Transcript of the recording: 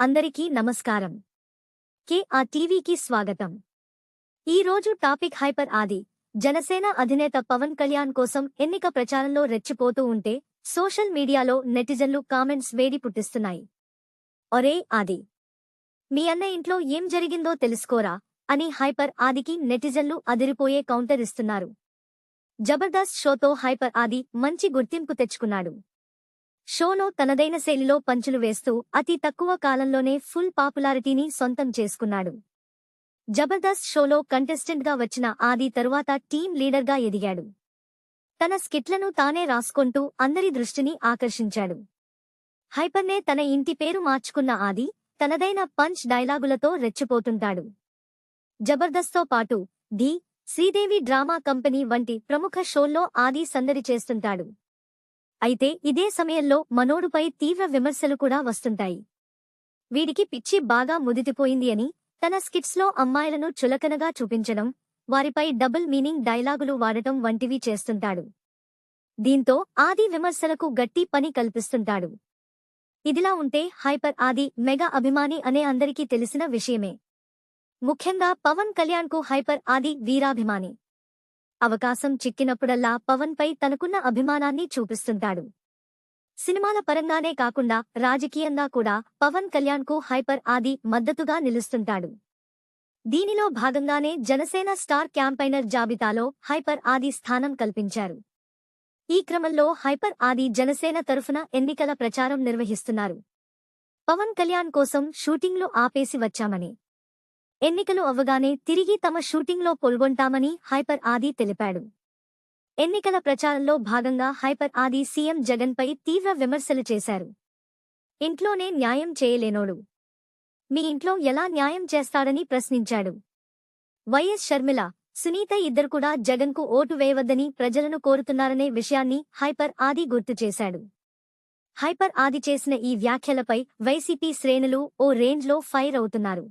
అందరికీ నమస్కారం. కే ఆ టీవీకి స్వాగతం. ఈ రోజు టాపిక్ హైపర్ ఆది. జనసేన అధినేత పవన్ కళ్యాణ్ కోసం ఎన్నిక ప్రచారంలో రెచ్చిపోతూ ఉంటే సోషల్ మీడియాలో నెటిజన్లు కామెంట్స్ వేడి పుట్టిస్తున్నాయి. ఒరే ఆది. మీ అన్న ఇంట్లో ఏం జరిగిందో తెలుసుకోరా? అని హైపర్ ఆదికి నెటిజన్లు అదిరిపోయే కౌంటర్ ఇస్తున్నారు. జబర్దస్త్ షోతో హైపర్ ఆది మంచి గుర్తింపు తెచ్చుకున్నాడు. షోలో తనదైన శైలిలో పంచులు వేస్తూ అతి తక్కువ కాలంలోనే ఫుల్ పాపులారిటీని సొంతం చేసుకున్నాడు. జబర్దస్త్ షోలో కంటెస్టెంట్గా వచ్చిన ఆది తరువాత టీం లీడర్గా ఎదిగాడు. తన స్కిట్లను తానే రాసుకుంటూ అందరి దృష్టిని ఆకర్షించాడు. హైపర్నే తన ఇంటి పేరు మార్చుకున్న ఆది తనదైన పంచ్ డైలాగులతో రెచ్చిపోతుంటాడు. జబర్దస్త్తో పాటు ది శ్రీదేవి డ్రామా కంపెనీ వంటి ప్రముఖ షోల్లో ఆది సందడి చేస్తుంటాడు. అయితే ఇదే సమయంలో మనోడుపై తీవ్ర విమర్శలు కూడా వస్తుంటాయి. వీడికి పిచ్చి బాగా ముదితిపోయింది అని తన స్కిట్స్లో అమ్మాయిలను చులకనగా చూపించడం వారిపై డబుల్ మీనింగ్ డైలాగులు వాడటం వంటివి చేస్తుంటాడు. దీంతో ఆది విమర్శలకు గట్టి పని కల్పిస్తుంటాడు. ఇదిలా ఉంటే హైపర్ ఆది మెగా అభిమాని అనే అందరికీ తెలిసిన విషయమే. ముఖ్యంగా పవన్ కళ్యాణ్కు హైపర్ ఆది వీరాభిమాని. అవకాశం చిక్కినప్పుడల్లా పవన్పై తనకున్న అభిమానాన్ని చూపిస్తుంటాడు. సినిమాల పరంగానే కాకుండా రాజకీయంగా కూడా పవన్ కళ్యాణ్కు హైపర్ ఆది మద్దతుగా నిలుస్తుంటాడు. దీనిలో భాగంగానే జనసేన స్టార్ క్యాంపైనర్ జాబితాలో హైపర్ ఆది స్థానం కల్పించారు. ఈ క్రమంలో హైపర్ ఆది జనసేన తరఫున ఎన్నికల ప్రచారం నిర్వహిస్తున్నారు. పవన్ కళ్యాణ్ కోసం షూటింగ్లు ఆపేసి వచ్చామని ఎన్నికలు అవ్వగానే తిరిగి తమ షూటింగ్లో పాల్గొంటామని హైపర్ ఆది తెలిపాడు. ఎన్నికల ప్రచారంలో భాగంగా హైపర్ ఆది సీఎం జగన్పై తీవ్ర విమర్శలు చేశారు. ఇంట్లోనే న్యాయం చేయలేనోడు. మీ ఇంట్లో ఎలా న్యాయం చేస్తాడని ప్రశ్నించాడు. వైఎస్ షర్మిల సునీత ఇద్దరు కూడా జగన్కు ఓటు వేయవద్దని ప్రజలను కోరుతున్నారనే విషయాన్ని హైపర్ ఆది గుర్తు చేశాడు. హైపర్ ఆది చేసిన ఈ వ్యాఖ్యలపై వైసీపీ శ్రేణులు ఓ రేంజ్లో ఫైర్ అవుతున్నారు.